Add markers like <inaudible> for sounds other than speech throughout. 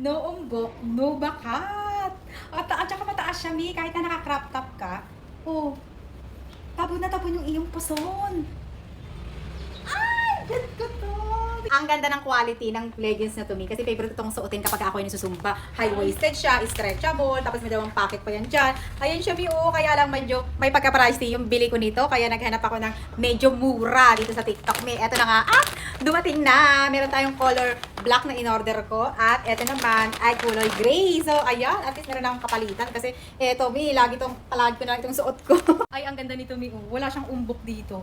No umbok, no bakat. At, at saka mataas siya, Mi. Kahit na naka-crop top ka. Oh, tabon na tabon yung iyong puson. Ay, bet ko to. Ang ganda ng quality ng leggings na to, Mi. Kasi favorite itong suotin kapag ako ay nasusumba. High-waisted siya, stretchable, tapos may dalawang pocket pa yan dyan. Ayan siya. Oo, kaya lang medyo may pagka-pricey yung bili ko nito. Kaya naghanap ako ng medyo mura dito sa TikTok, Mi. Eto na nga, ah, dumating na. Meron tayong color black na in-order ko. At eto naman ay kulay gray. So, ayan. At least meron akong kapalitan. Kasi eto, Mi, lagi tong, palagi ko na itong suot ko. <laughs> ay, ang ganda nito, Mi. Oh, Wala siyang umbok dito.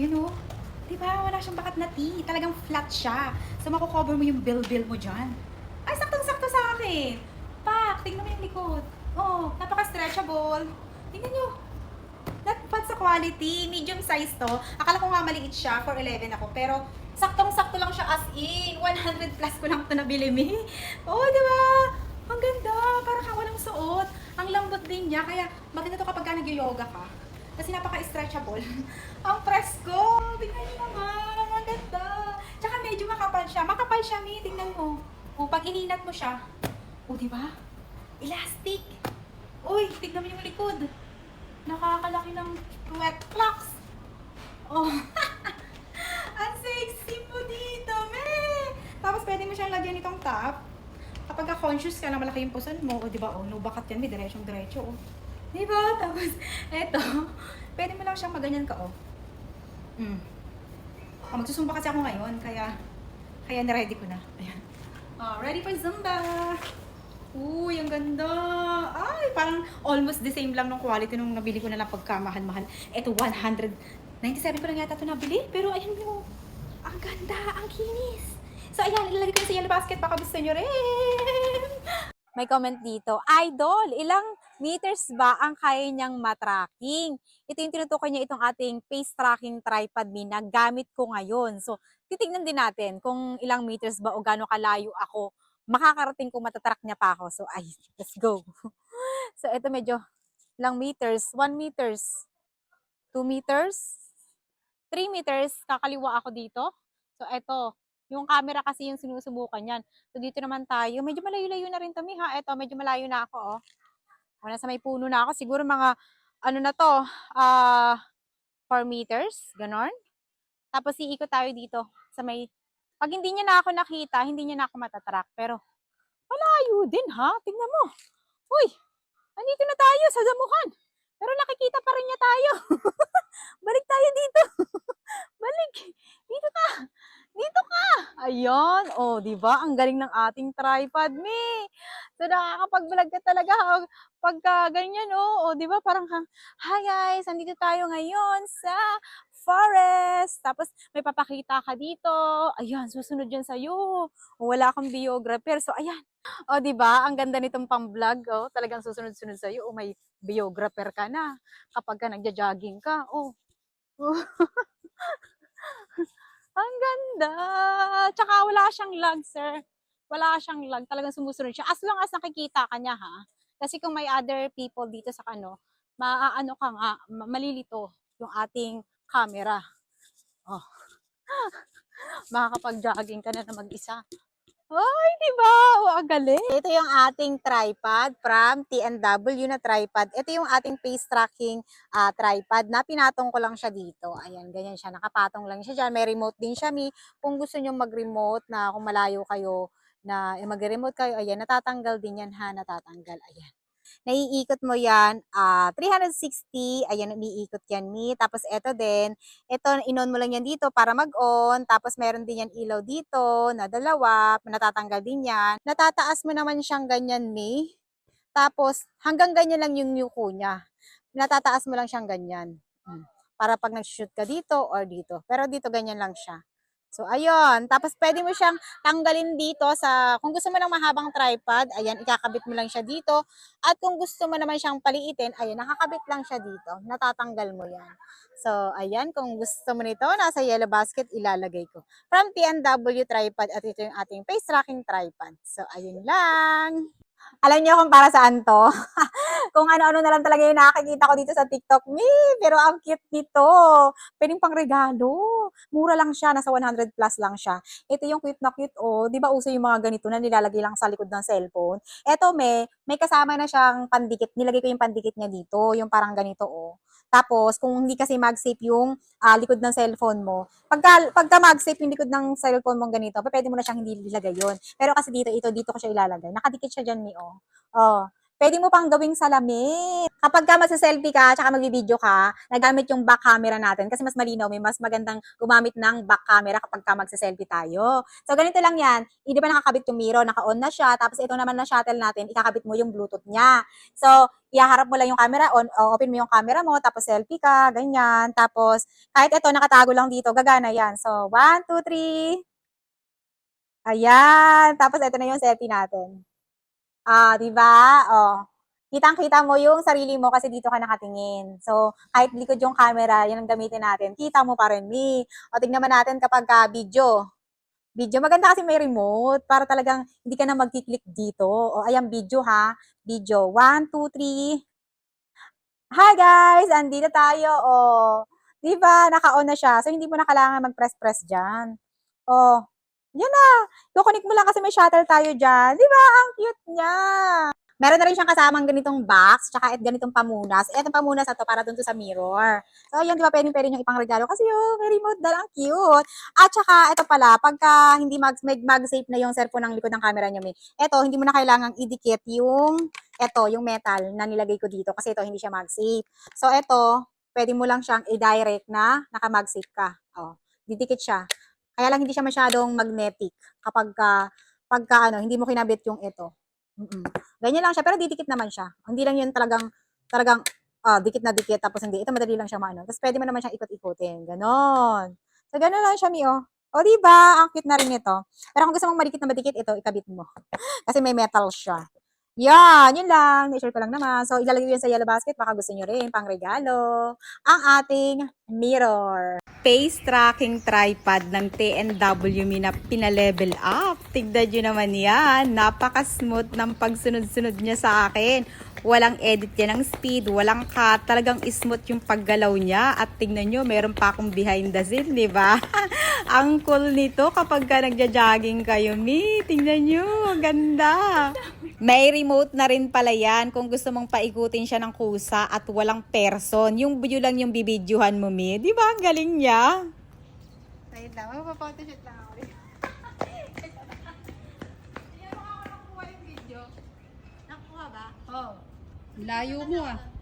You know? Di ba? Wala siyang bakat na T. Talagang flat siya. So, makukover mo yung bill-bill mo dyan. Ay, saktong-sakto sa akin. Pak, tingnan mo yung likod. Oh, napaka-stretchable. Tingnan nyo. Not sa quality. Medium size to. Akala ko nga maliit siya. For 11 ako. Pero, saktong-sakto lang siya as in. 100 plus ko lang ito nabili, mi. Oh, di ba? Ang ganda. Parang ka walang suot. Ang lambot din niya. Kaya, maganda to kapag ka nag-yoga ka. Kasi napaka-stretchable. <laughs> Ang presko! Tingnan niyo naman! Ang ganda! Tsaka medyo makapal siya. Makapal siya, Mi. Tingnan mo. O, pag ininat mo siya. O, di ba? Elastic! Uy, tignan mo yung likod. Nakakalaki ng wet flux. Oh. <laughs> Ang sexy mo dito, me! Tapos pwede mo siyang lagyan itong top. Kapag ka conscious ka na malaki yung puson mo, o di ba, oh, no bakat yan, may diretsyong diretso, oh. Di ba? <laughs> Tapos, eto, pwede mo lang siyang maganyan ka, oh. Mm. Oh, magsusumba kasi ako ngayon, kaya, kaya na-ready ko na. Ayan. Oh, ready for Zumba! Uy, ang ganda! Ay, parang almost the same lang ng quality nung nabili ko na lang pagkamahal-mahal. Ito, 197 ko lang yata ito nabili. Pero ayun mo, ang ganda, ang kinis. So ayan, ilalagay ko sa yellow basket. Baka gusto nyo rin. May comment dito, Idol, ilang meters ba ang kaya niyang matracking? Ito yung tinutukoy niya itong ating face tracking tripod mi na gamit ko ngayon. So, titignan din natin kung ilang meters ba o gaano kalayo ako makakarating kung matatrack niya pa ako. So, ay, <laughs> let's go. <laughs> so, ito medyo ilang meters, 1 meters, 2 meters, 3 meters, kakaliwa ako dito. So, ito, yung camera kasi yung sinusubukan yan. So, dito naman tayo. Medyo malayo-layo na rin to, Mi, ha? Ito, medyo malayo na ako, oh. O, nasa may puno na ako. Siguro mga, ano na to, ah, 4 meters, ganon. Tapos, iikot tayo dito sa may, pag hindi niya na ako nakita, hindi niya na ako matatrack. Pero, malayo din, ha? Tingnan mo. Uy, andito na tayo sa damuhan. Pero nakikita pa rin niya tayo. <laughs> Balik tayo dito. Balik. Dito ka. Dito ka. Ayun. Oh, di ba? Ang galing ng ating tripod, me. So, nakakapag-vlog ka talaga ha, pagka ganyan, oh. oh di ba? Parang, hi guys, andito tayo ngayon sa forest. Tapos, may papakita ka dito. Ayan, susunod yan sa'yo. Wala kang biographer. So, ayan. O, di ba? Ang ganda nitong pang-vlog. Oh. Talagang susunod-sunod sa'yo. O, may biographer ka na. Kapag ka nagja-jogging ka. Oh. Oh. <laughs> Ang ganda! Tsaka wala siyang lag, sir. Wala siyang lag. Talagang sumusunod siya. As long as nakikita ka niya, ha? Kasi kung may other people dito sa ano, maaano ka nga, ma- malilito yung ating camera. Oh. <laughs> Makakapag-jogging ka na na mag-isa. Ay, di ba? Oh, ang galing. Ito yung ating tripod from TNW na tripod. Ito yung ating face tracking ah, tripod na pinatong ko lang siya dito. Ayan, ganyan siya. Nakapatong lang siya dyan. May remote din siya, Mi. Kung gusto nyo mag-remote na kung malayo kayo na eh, mag-remote kayo, ayan, natatanggal din yan ha, natatanggal. Ayan. Naiikot mo yan, ah 360, ayan, umiikot yan, Mi. Tapos eto din, ito, inon mo lang yan dito para mag-on. Tapos meron din yan ilaw dito na dalawa. Natatanggal din yan. Natataas mo naman siyang ganyan, May. Tapos hanggang ganyan lang yung yuko niya. Natataas mo lang siyang ganyan. Mm. Para pag nag-shoot ka dito or dito. Pero dito ganyan lang siya. So, ayun. Tapos, pwede mo siyang tanggalin dito sa, kung gusto mo ng mahabang tripod, ayan, ikakabit mo lang siya dito. At kung gusto mo naman siyang paliitin, ayan, nakakabit lang siya dito. Natatanggal mo yan. So, ayan, kung gusto mo nito, nasa yellow basket, ilalagay ko. From TNW tripod at ito yung ating face tracking tripod. So, ayun lang. Alam niyo kung para saan to? <laughs> kung ano-ano na lang talaga yung nakakita ko dito sa TikTok. Me, pero ang cute nito. Pwedeng pang regalo. Mura lang siya, nasa 100 plus lang siya. Ito yung cute na cute, oh. Di ba uso yung mga ganito na nilalagay lang sa likod ng cellphone? Ito, me, may kasama na siyang pandikit. Nilagay ko yung pandikit niya dito, yung parang ganito, oh. Tapos, kung hindi kasi mag-safe yung ah, likod ng cellphone mo, pagka, pagka mag-safe yung likod ng cellphone mo ganito, pwede mo na siyang hindi ilagay yun. Pero kasi dito, ito, dito ko siya ilalagay. Nakadikit siya dyan, mi, oh. Pwede mo pang gawing salamin. Kapag ka magsa-selfie ka, tsaka mag-video ka, nagamit yung back camera natin kasi mas malinaw, may mas magandang gumamit ng back camera kapag ka magsa-selfie tayo. So, ganito lang yan. Hindi ba nakakabit yung mirror, naka-on na siya, tapos ito naman na shuttle natin, ikakabit mo yung Bluetooth niya. So, ihaharap mo lang yung camera, on, open mo yung camera mo, tapos selfie ka, ganyan. Tapos, kahit ito, nakatago lang dito, gagana yan. So, one, two, three. Ayan. Tapos, ito na yung selfie natin. Ah, 'di ba? Oh. Kitang-kita mo yung sarili mo kasi dito ka nakatingin. So, kahit likod yung camera, yan ang gamitin natin. Kita mo pa rin, me. O, tignan natin kapag ka video. Video. Maganda kasi may remote para talagang hindi ka na magkiklik dito. O, ayan, video ha. Video. One, two, three. Hi guys! Andito tayo. O, di ba? Naka-on na siya. So, hindi mo na kailangan mag-press-press dyan. O, yan na. Kukunik mo lang kasi may shuttle tayo dyan. Di ba? Ang cute niya. Meron na rin siyang kasamang ganitong box, tsaka at ganitong pamunas. Eh, itong pamunas na to para dun to sa mirror. So, yun, di ba, pwedeng pwede yung ipang regalo. Kasi yun, may remote dal, ang cute. At saka, ito pala, pagka hindi mag, mag, mag-safe na yung cellphone ng likod ng camera niyo, may, ito, hindi mo na kailangang idikit yung, ito, yung metal na nilagay ko dito. Kasi ito, hindi siya mag-safe. So, ito, pwede mo lang siyang i-direct na naka-mag-safe ka. Oh, didikit siya. Kaya lang hindi siya masyadong magnetic kapag ka, pagka ano, hindi mo kinabit yung ito. Mm-mm. Ganyan lang siya, pero didikit naman siya. Hindi lang yun talagang, talagang, ah, dikit na dikit, tapos hindi. Ito madali lang siya maano. Tapos pwede mo naman siyang ikot-ikutin. Ganon. So, ganon lang siya, Mio. O, di ba? Ang cute na rin ito. Pero kung gusto mong madikit na madikit, ito, ikabit mo. <laughs> Kasi may metal siya. Yan, yun lang. Na-share ko lang naman. So, ilalagay ko yun sa yellow basket. Baka gusto nyo rin, pang regalo. Ang ating mirror. Face tracking tripod ng TNW mi na pinalevel up. Tignan nyo naman yan. Napaka-smooth ng pagsunod-sunod niya sa akin. Walang edit yan ng speed, walang cut. Talagang smooth yung paggalaw niya. At tignan nyo, meron pa akong behind the scene, di ba? <laughs> Ang cool nito kapag ka nagja-jogging kayo, mi. Tingnan nyo, ganda. May remote na rin pala yan kung gusto mong paikutin siya ng kusa at walang person. Yung video lang yung bibidyohan mo, mi. Di ba? Ang galing niya. Wait lang, magpapotoshoot lang ako. Hindi mo ako nakuha yung video. Nakuha ba? Oh. Layo mo ah.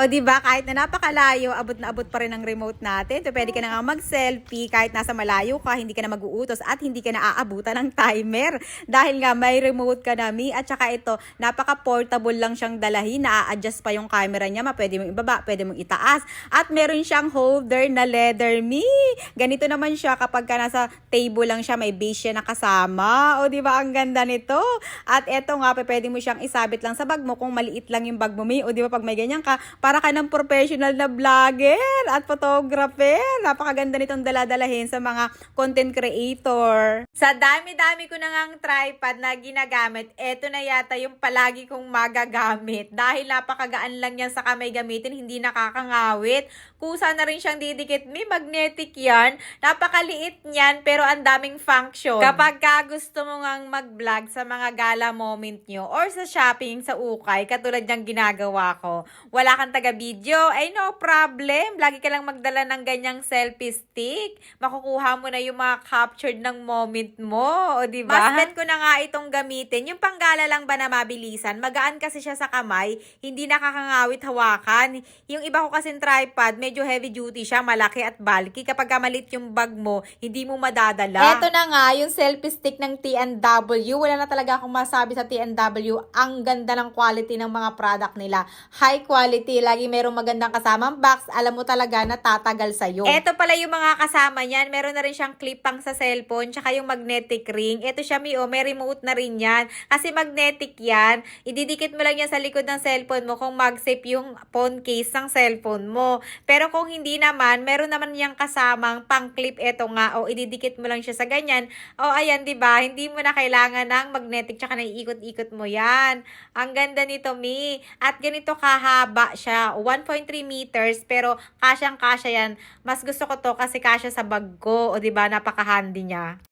O di ba kahit na napakalayo, abot na abot pa rin ang remote natin. So pwede ka na nga mag-selfie kahit nasa malayo ka, hindi ka na mag-uutos at hindi ka na aabutan ng timer. Dahil nga may remote ka na mi at saka ito, napaka-portable lang siyang dalahin, na-adjust pa yung camera niya, ma pwede mong ibaba, pwede mong itaas. At meron siyang holder na leather mi. Ganito naman siya kapag ka nasa table lang siya, may base siya na kasama. O di ba ang ganda nito? At eto nga, pwede mo siyang isabit lang sa bag mo kung maliit lang yung bag mo mi. O di ba pag may ganyan ka, para ka ng professional na vlogger at photographer. Napakaganda nitong daladalahin sa mga content creator. Sa dami-dami ko na ngang tripod na ginagamit, eto na yata yung palagi kong magagamit. Dahil napakagaan lang yan sa kamay gamitin, hindi nakakangawit. Kusa na rin siyang didikit. May magnetic yan. Napakaliit niyan, pero ang daming function. Kapag ka gusto mo ngang mag-vlog sa mga gala moment nyo or sa shopping sa ukay, katulad ng ginagawa ko, wala kang taga-video, ay no problem. Lagi ka lang magdala ng ganyang selfie stick. Makukuha mo na yung mga captured ng moment mo, o di ba? Mas bet ko na nga itong gamitin. Yung panggala lang ba na mabilisan, magaan kasi siya sa kamay, hindi nakakangawit hawakan. Yung iba ko kasing tripod, medyo heavy duty siya, malaki at bulky. Kapag malit yung bag mo, hindi mo madadala. Eto na nga, yung selfie stick ng TNW. Wala na talaga akong masabi sa TNW. Ang ganda ng quality ng mga product nila. High quality, lagi merong magandang kasamang box. Alam mo talaga na tatagal sa'yo. Eto pala yung mga kasama niyan. Meron na rin siyang clip pang sa cellphone, tsaka yung magnetic ring. Eto siya, Mio, may remote na rin yan. Kasi magnetic yan. Ididikit mo lang yan sa likod ng cellphone mo kung mag-safe yung phone case ng cellphone mo. Pero kung hindi naman, meron naman niyang kasamang pang-clip ito nga o ididikit mo lang siya sa ganyan. O ayan, 'di ba? Hindi mo na kailangan ng magnetic tsaka naiikot-ikot mo 'yan. Ang ganda nito, Mi. At ganito kahaba siya, 1.3 meters pero kasyang-kasya 'yan. Mas gusto ko 'to kasi kasya sa bag ko, o 'di ba? Napaka-handy niya.